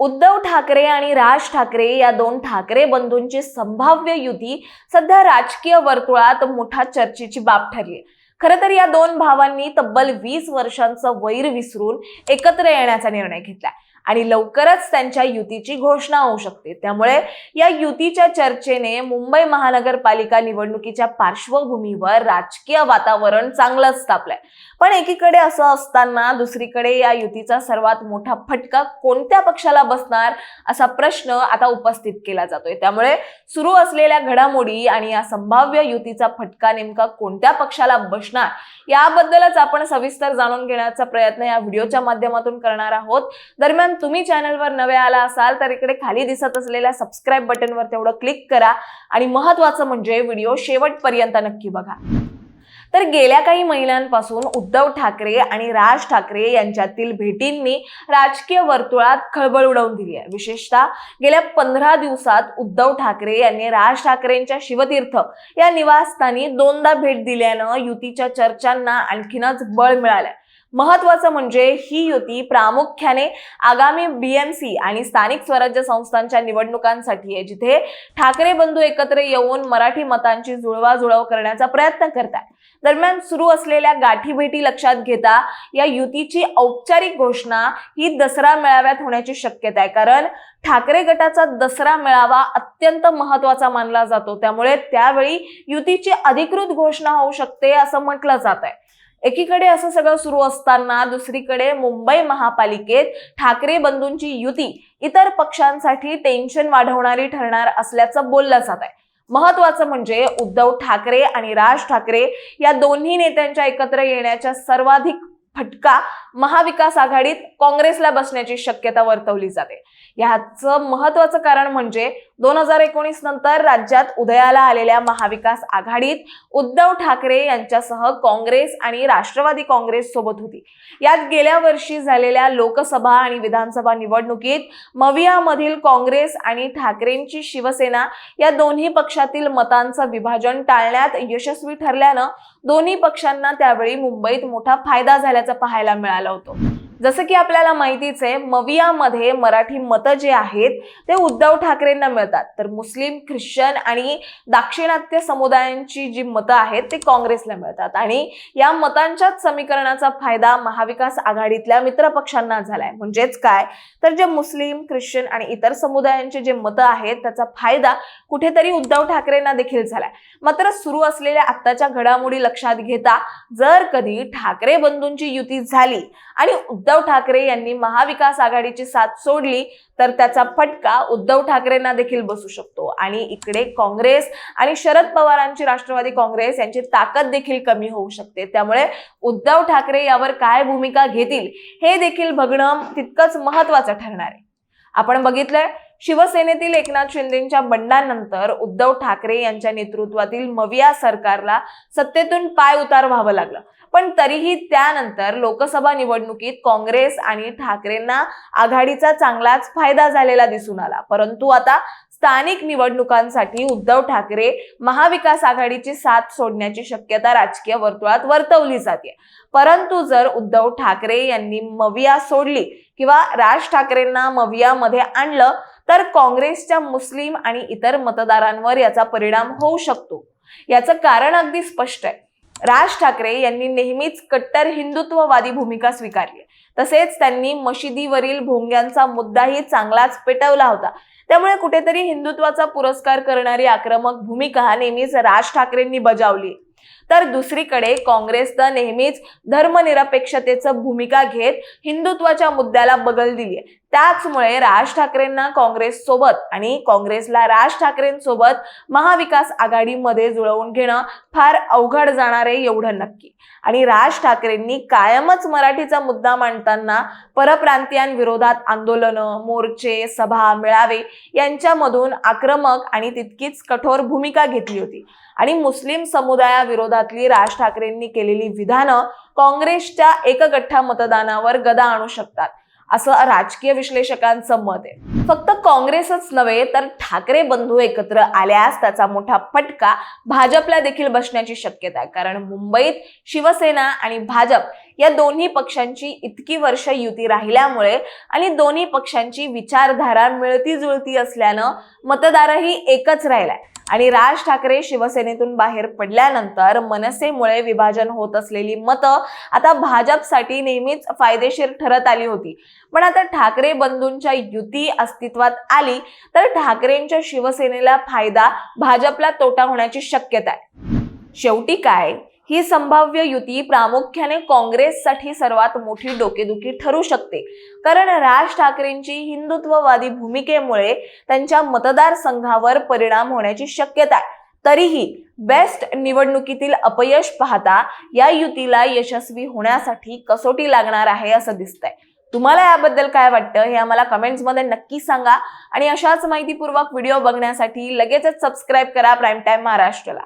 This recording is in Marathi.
उद्धव ठाकरे आणि राज ठाकरे या दोन ठाकरे बंधूंची संभाव्य युती सध्या राजकीय वर्तुळात मोठा चर्चेची बाब ठरली. खरं तर या दोन भावांनी तब्बल वीस वर्षांचं वैर विसरून एकत्र येण्याचा निर्णय घेतलाय आणि लवकरच त्यांच्या युतीची घोषणा होऊ शकते. त्यामुळे या युतीच्या चर्चेने मुंबई महानगरपालिका निवडणुकीच्या पार्श्वभूमीवर राजकीय वातावरण चांगलंच तापलंय. पण एकीकडे असं असताना दुसरीकडे या युतीचा सर्वात मोठा फटका कोणत्या पक्षाला बसणार असा प्रश्न आता उपस्थित केला जातोय. त्यामुळे सुरू असलेल्या घडामोडी आणि या संभाव्य युतीचा फटका नेमका कोणत्या पक्षाला बसणार याबद्दलच आपण सविस्तर जाणून घेण्याचा प्रयत्न या व्हिडिओच्या माध्यमातून करणार आहोत. दरम्यान तुम्ही चॅनलवर नवे आला असाल तर इकडे खाली दिसत असलेल्या सबस्क्राईब बटनवर तेवढं क्लिक करा. आणि महत्वाचं म्हणजे व्हिडिओ शेवटपर्यंत नक्की बघा. तर गेल्या काही महिन्यांपासून उद्धव ठाकरे आणि राज ठाकरे यांच्यातील भेटींनी राजकीय वर्तुळात खळबळ उडवून दिली आहे. विशेषतः गेल्या पंधरा दिवसात उद्धव ठाकरे यांनी राज ठाकरेंच्या शिवतीर्थ या निवासस्थानी दोनदा भेट दिल्यानं युतीच्या चर्चांना आणखीनच बळ मिळालंय. महत्वाचं म्हणजे ही युती प्रामुख्याने आगामी बीएमसी आणि स्थानिक स्वराज्य संस्थांच्या निवडणुकांसाठी आहे जिथे ठाकरे बंधू एकत्र येऊन मराठी मतांची जुळवाजुळव करण्याचा प्रयत्न करतात दरम्यान सुरू असलेल्या गाठीभेटी लक्षात घेता या युतीची औपचारिक घोषणा ही दसरा मेळाव्यात होण्याची शक्यता आहे कारण ठाकरे गटाचा दसरा मेळावा अत्यंत महत्त्वाचा मानला जातो. त्यामुळे त्यावेळी युतीची अधिकृत घोषणा होऊ शकते असं म्हटलं जात आहे. एकीकडे असं सगळं सुरू असताना दुसरीकडे मुंबई महापालिकेत ठाकरे बंधूंची युती इतर पक्षांसाठी टेन्शन वाढवणारी ठरणार असल्याचं बोललं जात आहे. महत्वाचं म्हणजे उद्धव ठाकरे आणि राज ठाकरे या दोन्ही नेत्यांच्या एकत्र येण्याच्या सर्वाधिक फटका महाविकास आघाडीत काँग्रेसला बसण्याची शक्यता वर्तवली जाते. याचं महत्वाचं कारण म्हणजे दोन हजार एकोणीस नंतर राज्यात उदयाला आलेल्या महाविकास आघाडीत उद्धव ठाकरे यांच्यासह काँग्रेस आणि राष्ट्रवादी काँग्रेस सोबत होती. यात गेल्या वर्षी झालेल्या लोकसभा आणि विधानसभा निवडणुकीत मवियामधील काँग्रेस आणि ठाकरेंची शिवसेना या दोन्ही पक्षातील मतांचं विभाजन टाळण्यात यशस्वी ठरल्यानं दोन्ही पक्षांना त्यावेळी मुंबईत मोठा फायदा झाल्याचं पाहायला मिळाला होतो. जसं की आपल्याला माहितीच आहे मवियामध्ये मराठी मतं जे आहेत ते उद्धव ठाकरेंना मिळतात. तर मुस्लिम ख्रिश्चन आणि दाक्षिणात्य समुदायांची जी मतं आहेत ते काँग्रेसला मिळतात. आणि या मतांच्याच समीकरणाचा फायदा महाविकास आघाडीतल्या मित्रपक्षांना झालाय. म्हणजेच काय? तर जे मुस्लिम ख्रिश्चन आणि इतर समुदायांचे जे मतं आहेत त्याचा फायदा कुठेतरी उद्धव ठाकरेंना देखील झालाय. मात्र सुरू असलेल्या आत्ताच्या घडामोडी लक्षात घेता जर कधी ठाकरे बंधूंची युती झाली आणि उद्धव उद्धव ठाकरे यांनी महाविकास आघाडीची साथ सोडली तर त्याचा फटका उद्धव ठाकरेंना देखील बसू शकतो. आणि इकडे काँग्रेस आणि शरद पवारांची राष्ट्रवादी काँग्रेस यांची ताकद देखील कमी होऊ शकते. त्यामुळे उद्धव ठाकरे यावर काय भूमिका घेतील हे देखील बघणं तितकंच महत्वाचं ठरणार आहे. आपण बघितलंय शिवसेनेतील एकनाथ शिंदेच्या बंडानंतर उद्धव ठाकरे यांच्या नेतृत्वातील मविया सरकारला सत्तेतून पाय उतार व्हावं लागलं. पण तरीही त्यानंतर लोकसभा निवडणुकीत काँग्रेस आणि ठाकरेंना आघाडीचा चांगलाच फायदा झालेला दिसून आला. परंतु आता स्थानिक निवडणुकांसाठी उद्धव ठाकरे महाविकास आघाडीची साथ सोडण्याची शक्यता राजकीय वर्तुळात वर्तवली जाते. परंतु जर उद्धव ठाकरे यांनी मविया सोडली किंवा राज ठाकरेंना मवियामध्ये आणलं तर काँग्रेसच्या मुस्लिम आणि इतर मतदारांवर याचा परिणाम होऊ शकतो. याचं कारण अगदी स्पष्ट आहे. राज ठाकरे यांनी नेहमीच कट्टर हिंदुत्ववादी भूमिका स्वीकारली. तसेच त्यांनी मशिदीवरील भोंग्यांचा मुद्दाही चांगलाच पेटवला होता. त्यामुळे कुठेतरी हिंदुत्वाचा पुरस्कार करणारी आक्रमक भूमिका नेहमीच राज ठाकरेंनी बजावली. तर दुसरीकडे काँग्रेसनं नेहमीच धर्मनिरपेक्षतेचं भूमिका घेत हिंदुत्वाच्या मुद्द्याला बगल दिली आहे. त्याचमुळे राज ठाकरेंना काँग्रेस सोबत आणि काँग्रेसला राज ठाकरेंसोबत महाविकास आघाडीमध्ये जुळवून घेणं फार अवघड जाणार आहे एवढं नक्की. आणि राज ठाकरेंनी कायमच मराठीचा मुद्दा मांडताना परप्रांतीयांविरोधात आंदोलनं मोर्चे सभा मेळावे यांच्यामधून आक्रमक आणि तितकीच कठोर भूमिका घेतली होती. आणि मुस्लिम समुदायाविरोधातली राज ठाकरेंनी केलेली विधानं काँग्रेसच्या एकगठ्ठा मतदानावर गदा आणू शकतात. असं राजकीय विश्लेषकांचं मत आहे. फक्त काँग्रेसच नव्हे तर ठाकरे बंधू एकत्र आल्यास त्याचा मोठा फटका भाजपला देखील बसण्याची शक्यता आहे. कारण मुंबईत शिवसेना आणि भाजप या दोन्ही पक्षांची इतकी वर्ष युती राहिल्यामुळे आणि दोन्ही पक्षांची विचारधारा मिळती जुळती असल्यानं मतदारही एकच राहिलाय. आणि राज ठाकरे शिवसेनेतून बाहेर पडल्यानंतर मनसेमुळे विभाजन होत असलेली मतं आता भाजपसाठी नेहमीच फायदेशीर ठरत आली होती. पण आता ठाकरे बंधूंच्या युती अस्तित्वात आली तर ठाकरेंच्या शिवसेनेला फायदा भाजपला तोटा होण्याची शक्यता आहे. शेवटी काय? ही संभाव्य युती प्रामुख्याने काँग्रेससाठी सर्वात मोठी डोकेदुखी ठरू शकते. कारण राज ठाकरेंची हिंदुत्ववादी भूमिकेमुळे त्यांच्या मतदारसंघावर परिणाम होण्याची शक्यता आहे. तरीही बेस्ट निवडणुकीतील अपयश पाहता या युतीला यशस्वी होण्यासाठी कसोटी लागणार आहे असं दिसतंय. तुम्हाला याबद्दल काय वाटतं हे आम्हाला कमेंट्समध्ये नक्की सांगा आणि अशाच माहितीपूर्वक व्हिडिओ बघण्यासाठी लगेचच सबस्क्राईब करा प्राईम टाईम महाराष्ट्रला.